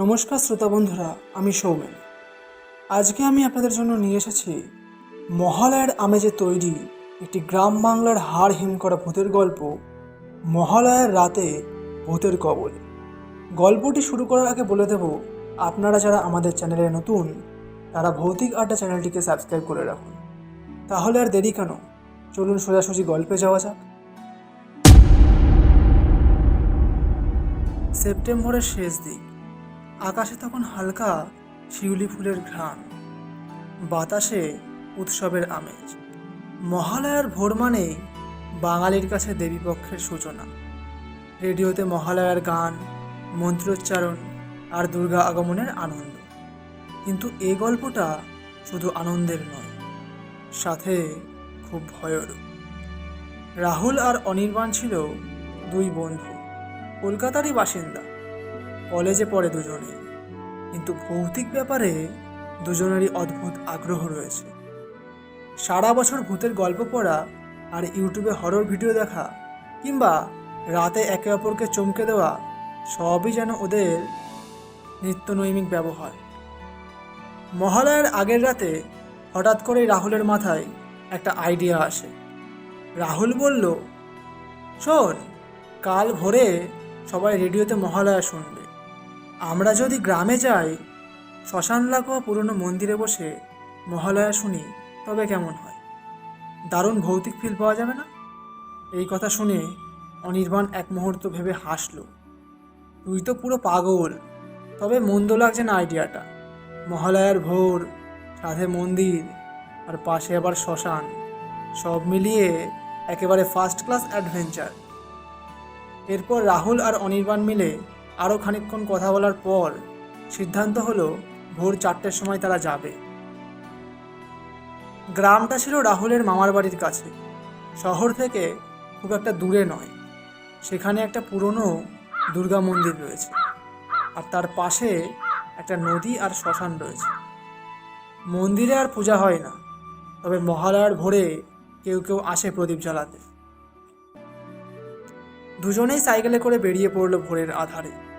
নমস্কার শ্রোতা বন্ধুরা, আমি সৌমেন। আজকে আমি আপনাদের জন্য নিয়ে এসেছি মহালয়ার আমেজে তৈরি একটি গ্রাম বাংলার হাড় হিম করা ভূতের গল্প, মহালয়ার রাতে ভূতের কবল। গল্পটি শুরু করার আগে বলে দেব, আপনারা যারা আমাদের চ্যানেলে নতুন, তারা ভৌতিক আড্ডা চ্যানেলটিকে সাবস্ক্রাইব করে রাখুন। তাহলে আর দেরি কেন? চলুন সোজাসুজি গল্পে যাওয়া যাক। সেপ্টেম্বরের শেষ দিক। আকাশে তখন হালকা শিউলি ফুলের ঘ্রাণ, বাতাসে উৎসবের আমেজ। মহালয়ার ভোর মানে বাঙালির কাছে দেবীপক্ষের সূচনা। রেডিওতে মহালয়ার গান, মন্ত্রোচ্চারণ আর দুর্গা আগমনের আনন্দ। কিন্তু এই গল্পটা শুধু আনন্দের নয়, সাথে খুব ভয়েরও। রাহুল আর অনির্বাণ ছিল দুই বন্ধু, কলকাতারই বাসিন্দা। কলেজে পড়ে দুজনেই। কিন্তু ভৌতিক ব্যাপারে দুজনেরই অদ্ভুত আগ্রহ রয়েছে। সারা বছর ভূতের গল্প পড়া আর ইউটিউবে হরর ভিডিও দেখা কিংবা রাতে একে অপরকে চমকে দেওয়া সবই যেন ওদের নিত্যনৈমিক ব্যবহার। মহালয়ার আগের রাতে হঠাৎ করেই রাহুলের মাথায় একটা আইডিয়া আসে। রাহুল বলল, শোন, কাল ভোরে সবাই রেডিওতে মহালয়া শুনবে। আমরা যদি গ্রামে যাই, শ্মশান লাগোয়া পুরনো মন্দিরে বসে মহালয়া শুনি, তবে কেমন হয়? দারুণ ভৌতিক ফিল পাওয়া যাবে না? এই কথা শুনে অনির্বাণ এক মুহূর্ত ভেবে হাসল। তুই তো পুরো পাগল, তবে মন্দ লাগছে না আইডিয়াটা মহালয়ার ভোর, সাথে মন্দির, আর পাশে আবার শ্মশান। সব মিলিয়ে একেবারে ফার্স্ট ক্লাস অ্যাডভেঞ্চার এরপর রাহুল আর অনির্বাণ মিলে আরও খানিকক্ষণ কথা বলার পর সিদ্ধান্ত হলো ভোর চারটের সময় তারা যাবে। গ্রামটা ছিল রাহুলের মামার বাড়ির কাছে। শহর থেকে খুব একটা দূরে নয়। সেখানে একটা পুরনো দুর্গা মন্দির রয়েছে। আর তার পাশে একটা নদী আর শ্মশান রয়েছে। মন্দিরে আর পূজা হয় না। তবে মহালয়ার ভোরে কেউ কেউ আসে প্রদীপ জ্বালাতে। দুজনেই সাইকেলে করে বেরিয়ে পড়ল ভোরের আধারে।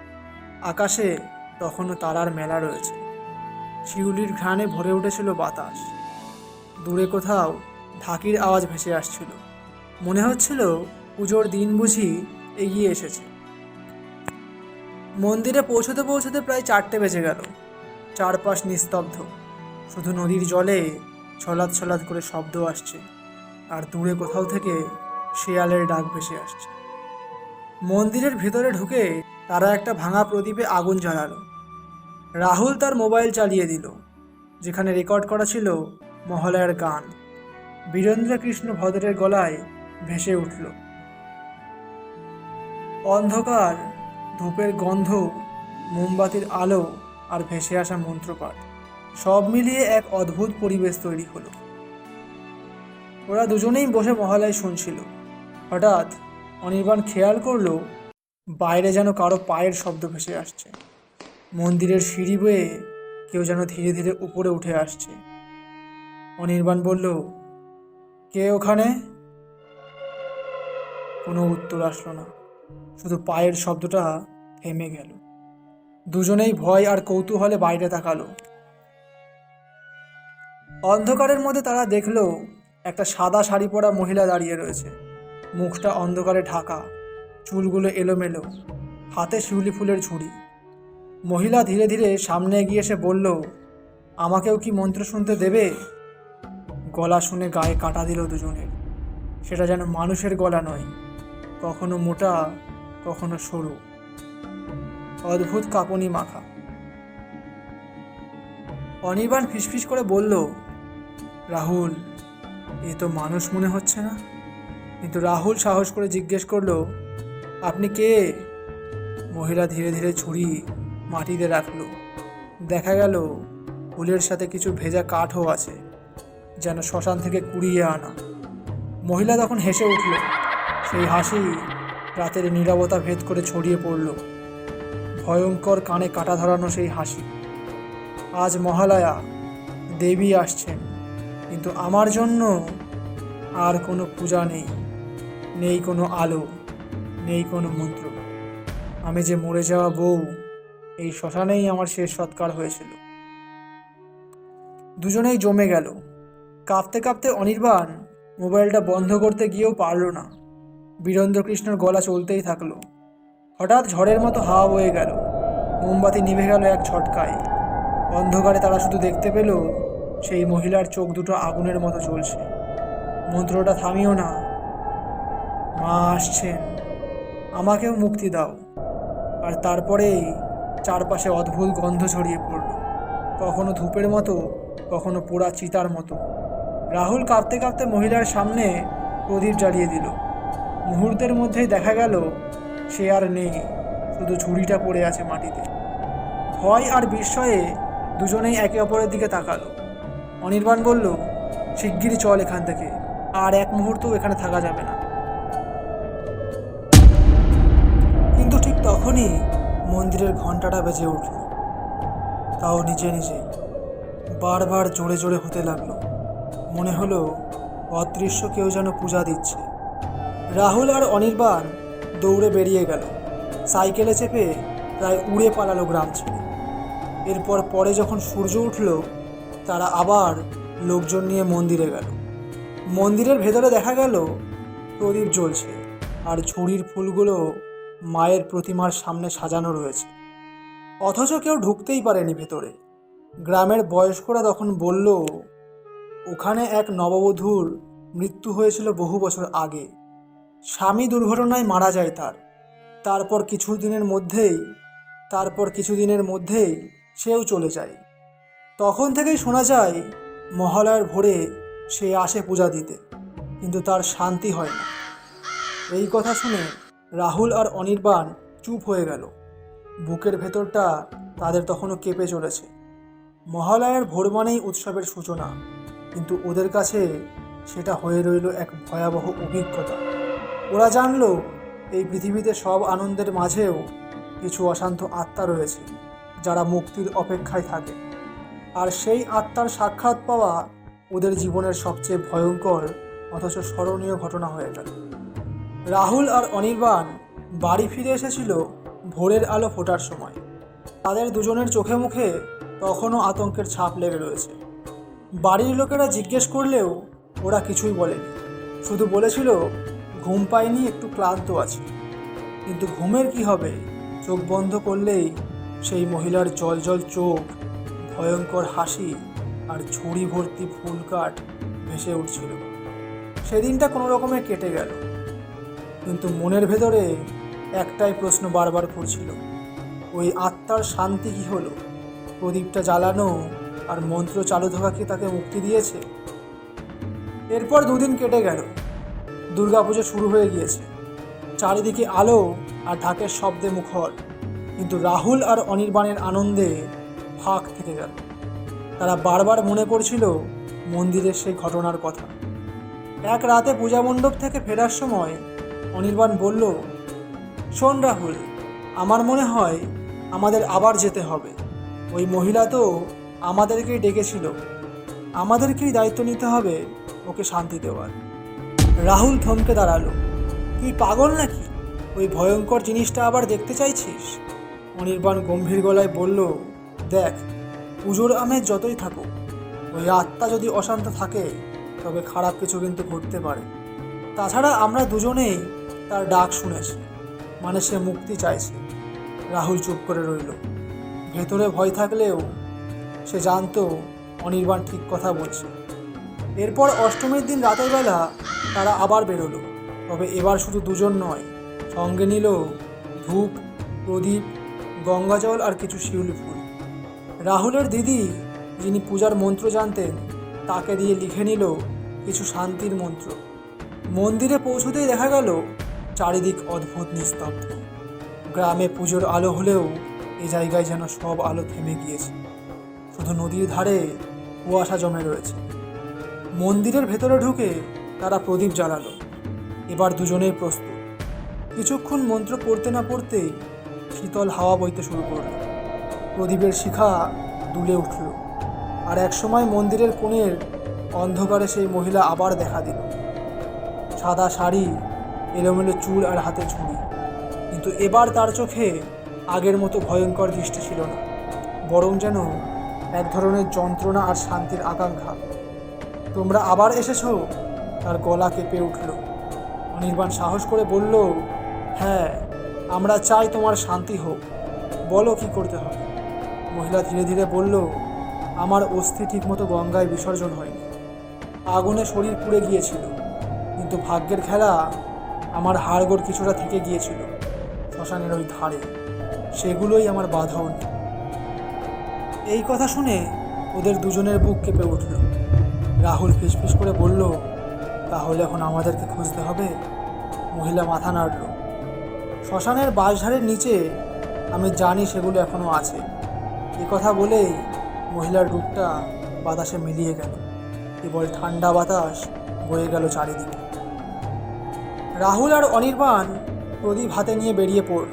আকাশে তখনও তারার মেলা রয়েছে। শিউলির ঘ্রাণে ভরে উঠেছিল বাতাস। দূরে কোথাও ঢাকির আওয়াজ ভেসে আসছিল। মনে হচ্ছিল পুজোর দিন বুঝি এগিয়ে এসেছে। মন্দিরে পৌঁছতে পৌঁছতে প্রায় চারটে বেজে গেল। চারপাশ নিস্তব্ধ। শুধু নদীর জলে ছলাৎ ছলাৎ করে শব্দ আসছে আর দূরে কোথাও থেকে শেয়ালের ডাক ভেসে আসছে। মন্দিরের ভেতরে ঢুকে তারা একটা ভাঙা প্রদীপে আগুন জ্বালালো। রাহুল তার মোবাইল চালিয়ে দিল, যেখানে রেকর্ড করা ছিল মহালয়ার গান। বীরেন্দ্র কৃষ্ণ ভদ্রের গলায় ভেসে উঠল। অন্ধকার, ধূপের গন্ধ, মোমবাতির আলো আর ভেসে আসা মন্ত্রপাঠ, সব মিলিয়ে এক অদ্ভুত পরিবেশ তৈরি হলো। ওরা দুজনেই বসে মহালয় শুনছিল। হঠাৎ অনির্বাণ খেয়াল করল বাইরে যেন কারও পায়ের শব্দ ভেসে আসছে। মন্দিরের সিঁড়ি বয়ে কেউ যেন ধীরে ধীরে উপরে উঠে আসছে। অনির্বাণ বলল, কে ওখানে? কোনো উত্তর আসলো না। শুধু পায়ের শব্দটা থেমে গেল। দুজনেই ভয় আর কৌতূহলে বাইরে তাকালো। অন্ধকারের মধ্যে তারা দেখল, একটা সাদা শাড়ি পরা মহিলা দাঁড়িয়ে রয়েছে। মুখটা অন্ধকারে ঢাকা। চুলগুলো এলোমেলো, হাতে শিউলি ফুলের ঝুড়ি। মহিলা ধীরে ধীরে সামনে এগিয়ে এসে বলল, আমাকেও কি মন্ত্র শুনতে দেবে? গলা শুনে গায়ে কাটা দিল দুজনের। সেটা যেন মানুষের গলা নয়, কখনো মোটা, কখনো সরু। অদ্ভুত কাঁপুনি মাখা। অনির্বাণ ফিসফিস করে বলল, রাহুল, এ তো মানুষ মনে হচ্ছে না। কিন্তু রাহুল সাহস করে জিজ্ঞেস করল আপনি কে? মহিলা ধীরে ধীরে ছুরি মাটিতে রাখল। দেখা গেল ফুলের সাথে কিছু ভেজা কাঠও আছে, যেন শ্মশান থেকে কুড়িয়ে আনা। মহিলা তখন হেসে উঠল। সেই হাসি রাতের নীরবতা ভেদ করে ছড়িয়ে পড়ল। ভয়ঙ্কর কানে কাটা ধরানো সেই হাসি। আজ মহালয়া, দেবী আসছেন, কিন্তু আমার জন্য আর কোনো পূজা নেই নেই কোনো আলো। নেই কোনো মন্ত্র। আমি যে মরে যাওয়া বউ, এই শ্মশানেই আমার শেষ সৎকার হয়েছিল। দুজনেই জমে গেল। কাঁপতে কাঁপতে অনির্বাণ মোবাইলটা বন্ধ করতে গিয়েও পারল না। বীরেন্দ্রকৃষ্ণর গলা চলতেই থাকল। হঠাৎ ঝড়ের মতো হাওয়া বয়ে গেল। মোমবাতি নিভে গেল এক ঝটকায়। অন্ধকারে তারা শুধু দেখতে পেল, সেই মহিলার চোখ দুটো আগুনের মতো চলছে মন্ত্রটা থামিও না। মা আসছেন। আমাকেও মুক্তি দাও। আর তারপরেই চারপাশে অদ্ভুত গন্ধ ছড়িয়ে পড়ল। কখনো ধূপের মতো, কখনো পোড়া চিতার মতো। রাহুল কাঁপতে কাঁপতে মহিলার সামনে প্রদীপ জ্বালিয়ে দিল। মুহূর্তের মধ্যেই দেখা গেল, সে আর নেই, শুধু ঝুড়িটা পড়ে আছে মাটিতে। ভয় আর বিস্ময়ে দুজনেই একে অপরের দিকে তাকালো। অনির্বাণ বলল, শিগগিরই চল এখান থেকে, আর এক মুহূর্তও এখানে থাকা যাবে না। মন্দিরের ঘন্টাটা বেজে উঠল। তাও নিজে নিজে। বারবার জোরে জোরে হতে লাগল। মনে হলো অদৃশ্য কেউ যেন পূজা দিচ্ছে। রাহুল আর অনির্বাণ দৌড়ে বেরিয়ে গেল। সাইকেলে চেপে প্রায় উড়ে পালালো গ্রাম ছেড়ে। এরপর পরে যখন সূর্য উঠল, তারা আবার লোকজন নিয়ে মন্দিরে গেল। মন্দিরের ভেতরে দেখা গেল প্রদীপ জ্বলছে আর ঝুড়ির ফুলগুলো মায়ের প্রতিমার সামনে সাজানো রয়েছে। অথচ কেউ ঢুকতেই পারেনি ভেতরে। গ্রামের বয়স্করা তখন বলল, ওখানে এক নববধূর মৃত্যু হয়েছিল বহু বছর আগে। স্বামী দুর্ঘটনায় মারা যায় তার। তারপর কিছু দিনের মধ্যেই, তারপর কিছুদিনের মধ্যেই সেও চলে যায়। তখন থেকেই শোনা যায়, মহালয়ার ভোরে সে আসে পূজা দিতে। কিন্তু তার শান্তি হয় না। এই কথা শুনে রাহুল আর অনির্বাণ চুপ হয়ে গেল। বুকের ভেতরটা তাদের তখনও কেঁপে চলেছে। মহালয়ার ভোর মানেই উৎসবের সূচনা, কিন্তু ওদের কাছে সেটা হয়ে রইল এক ভয়াবহ অভিজ্ঞতা। ওরা জানল, এই পৃথিবীতে সব আনন্দের মাঝেও কিছু অশান্ত আত্মা রয়েছে, যারা মুক্তির অপেক্ষায় থাকে। আর সেই আত্মার সাক্ষাৎ পাওয়া ওদের জীবনের সবচেয়ে ভয়ঙ্কর, অথচ স্মরণীয় ঘটনা হয়ে গেল। রাহুল আর অনির্বাণ বাড়ি ফিরে এসেছিল ভোরের আলো ফোটার সময়। তাদের দুজনের চোখে মুখে তখনও আতঙ্কের ছাপ লেগে রয়েছে। বাড়ির লোকেরা জিজ্ঞেস করলেও ওরা কিছুই বলেনি। শুধু বলেছিল, ঘুম পায়নি একটু ক্লান্ত আছে। কিন্তু ঘুমের কি হবে? চোখ বন্ধ করলেই সেই মহিলার জল জল চোখ, ভয়ঙ্কর হাসি আর ঝুড়ি ভর্তি ফুল কাঠ ভেসে উঠছিল। সেদিনটা কোনো রকমে কেটে গেল। কিন্তু মনের ভেতরে একটাই প্রশ্ন বারবার করছিল। ওই আত্মার শান্তি কি হলো? প্রদীপটা জ্বালানো আর মন্ত্র চালু থাকা কি তাকে মুক্তি দিয়েছে? এরপর দুদিন কেটে গেল। দুর্গাপুজো শুরু হয়ে গিয়েছে। চারিদিকে আলো আর ঢাকের শব্দে মুখর। কিন্তু রাহুল আর অনির্বাণের আনন্দে ফাঁক থেকে গেল। তারা বারবার মনে পড়ছিল মন্দিরের সেই ঘটনার কথা। এক রাতে পূজা মণ্ডপ থেকে ফেরার সময় অনির্বাণ বলল, শোন রাহুল, আমার মনে হয় আমাদের আবার যেতে হবে। ওই মহিলা তো আমাদেরকেই ডেকেছিল। আমাদেরকেই দায়িত্ব নিতে হবে ওকে শান্তি দেওয়ার রাহুল থমকে দাঁড়াল তুই পাগল নাকি? ওই ভয়ঙ্কর জিনিসটা আবার দেখতে চাইছিস অনির্বাণ গম্ভীর গলায় বলল, দেখ, পুজোর আমেজ যতই থাকুক, ওই আত্মা যদি অশান্ত থাকে, তবে খারাপ কিছু কিন্তু ঘটতে পারে। তাছাড়া আমরা দুজনেই তার ডাক শুনেছে। মানে সে মুক্তি চাইছে। রাহুল চুপ করে রইল। ভেতরে ভয় থাকলেও সে জানতো অনির্বাণ ঠিক কথা বলছে। এরপর অষ্টমীর দিন রাতের বেলা তারা আবার বেরোলো। তবে এবার শুধু দুজন নয়, সঙ্গে নিল ধূপ, প্রদীপ, গঙ্গাজল আর কিছু শিউলি ফুল। রাহুলের দিদি, যিনি পূজার মন্ত্র জানতেন, তাকে দিয়ে লিখে নিল কিছু শান্তির মন্ত্র। মন্দিরে পৌঁছতেই দেখা গেল চারিদিক অদ্ভুত নিস্তব্ধ। গ্রামে পুজোর আলো হলেও এ জায়গায় যেন সব আলো থেমে গিয়েছে। শুধু নদীর ধারে কুয়াশা জমে রয়েছে। মন্দিরের ভেতরে ঢুকে তারা প্রদীপ জ্বালালো। এবার দুজনেই প্রস্তুত। কিছুক্ষণ মন্ত্র পড়তে না পড়তেই শীতল হাওয়া বইতে শুরু করল। প্রদীপের শিখা দুলে উঠল আর একসময় মন্দিরের কোণের অন্ধকারে সেই মহিলা আবার দেখা দিল। সাদা শাড়ি এলোমেলো চুল আর হাতে ঝুড়ি। কিন্তু এবার তার চোখে আগের মতো ভয়ঙ্কর দৃষ্টি ছিল না, বরং যেন এক ধরনের যন্ত্রণা আর শান্তির আকাঙ্ক্ষা। তোমরা আবার এসেছ? তার গলা কেঁপে উঠল। অনির্বাণ সাহস করে বলল হ্যাঁ আমরা চাই তোমার শান্তি হোক। বলো কি করতে হবে? মহিলা ধীরে ধীরে বলল, আমার অস্থি ঠিকমতো গঙ্গায় বিসর্জন হয়নি। আগুনে শরীর পুড়ে গিয়েছিল, কিন্তু ভাগ্যের খেলা আমার হাড়গোড় কিছুটা থেকে গিয়েছিল, শ্মশানের ওই ধারে। সেগুলোই আমার বাধাও নেই এই কথা শুনে ওদের দুজনের বুক কেঁপে উঠল। রাহুল ফিসফিস করে বলল, তাহলে এখন আমাদেরকে খুঁজতে হবে? মহিলা মাথা নাড়ল। শ্মশানের বাঁশঝাড়ের নিচে আমি জানি সেগুলো এখনও আছে। এ কথা বলেই মহিলার রূপটা বাতাসে মিলিয়ে গেল। কেবল ঠান্ডা বাতাস বয়ে গেল চারিদিকে। রাহুল আর অনির্বাণ প্রদীপ হাতে নিয়ে বেরিয়ে পড়ল।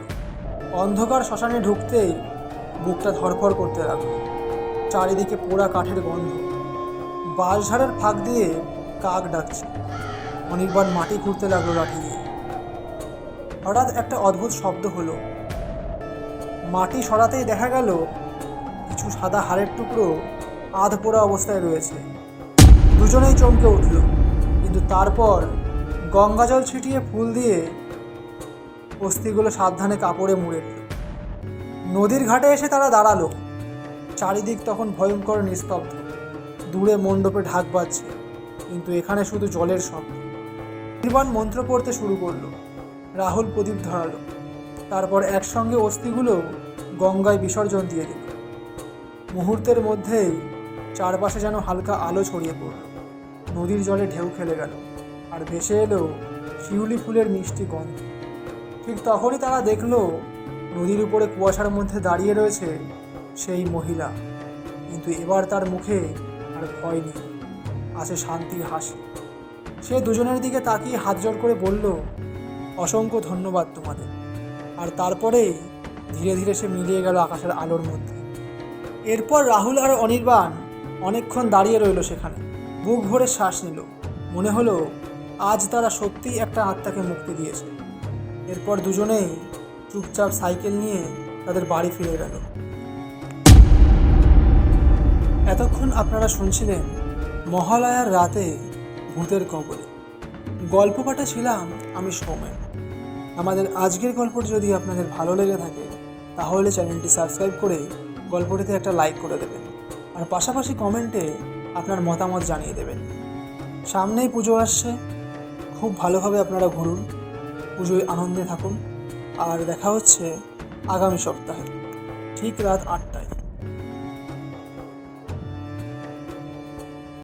অন্ধকার শ্মশানে ঢুকতেই বুকটা ধরফর করতে লাগল। চারিদিকে পোড়া কাঠের গন্ধ। বাঁশঝাড়ের ফাঁক দিয়ে কাক ডাকছে। অনির্বাণ মাটি খুঁড়তে লাগল লাঠি দিয়ে। হঠাৎ একটা অদ্ভুত শব্দ হলো। মাটি সরাতেই দেখা গেল কিছু সাদা হাড়ের টুকরো আধ পোড়া অবস্থায় রয়েছে। দুজনেই চমকে উঠল। কিন্তু তারপর গঙ্গাজল ছিটিয়ে ফুল দিয়ে অস্থিগুলো সাবধানে কাপড়ে মুড়ে নদীর ঘাটে এসে তারা দাঁড়াল। চারিদিক তখন ভয়ঙ্কর নিস্তব্ধ। দূরে মণ্ডপে ঢাক বাজছে, কিন্তু এখানে শুধু জলের শব্দ। নির্বাণ মন্ত্র পড়তে শুরু করল। রাহুল প্রদীপ ধরালো। তারপর একসঙ্গে অস্থিগুলো গঙ্গায় বিসর্জন দিয়ে দিল। মুহূর্তের মধ্যেই চারপাশে যেন হালকা আলো ছড়িয়ে পড়ল। নদীর জলে ঢেউ খেলে গেল। আর ভেসে এলো শিউলি ফুলের মিষ্টি গন্ধ। ঠিক তখনই তারা দেখল নদীর উপরে কুয়াশার মধ্যে দাঁড়িয়ে রয়েছে সেই মহিলা। কিন্তু এবার তার মুখে আর ভয় নেই আছে শান্তির হাসি। সে দুজনের দিকে তাকিয়ে হাত জোড় করে বলল, অসংখ্য ধন্যবাদ তোমাদের। আর তারপরেই ধীরে ধীরে সে মিলিয়ে গেল আকাশের আলোর মধ্যে। এরপর রাহুল আর অনির্বাণ অনেকক্ষণ দাঁড়িয়ে রইল সেখানে। বুক ভরে শ্বাস নিল। মনে হলো আজ তারা সত্যিই একটা আত্মাকে মুক্তি দিয়েছে। এরপর দুজনেই চুপচাপ সাইকেল নিয়ে তাদের বাড়ি ফিরে গেল। এতক্ষণ আপনারা শুনছিলেন মহালয়ার রাতে ভূতের কবলে। গল্প পাঠে ছিলাম আমি সৌমেন। আমাদের আজকের গল্পটি যদি আপনাদের ভালো লেগে থাকে, তাহলে চ্যানেলটি সাবস্ক্রাইব করে গল্পটিতে একটা লাইক করে দেবেন। আর পাশাপাশি কমেন্টে আপনার মতামত জানিয়ে দেবেন। সামনেই পুজো আসছে। খুব ভালোভাবে আপনারা ঘুরুন, পুজোয় আনন্দে থাকুন, আর দেখা হচ্ছে আগামী সপ্তাহে, ঠিক রাত আটটায়।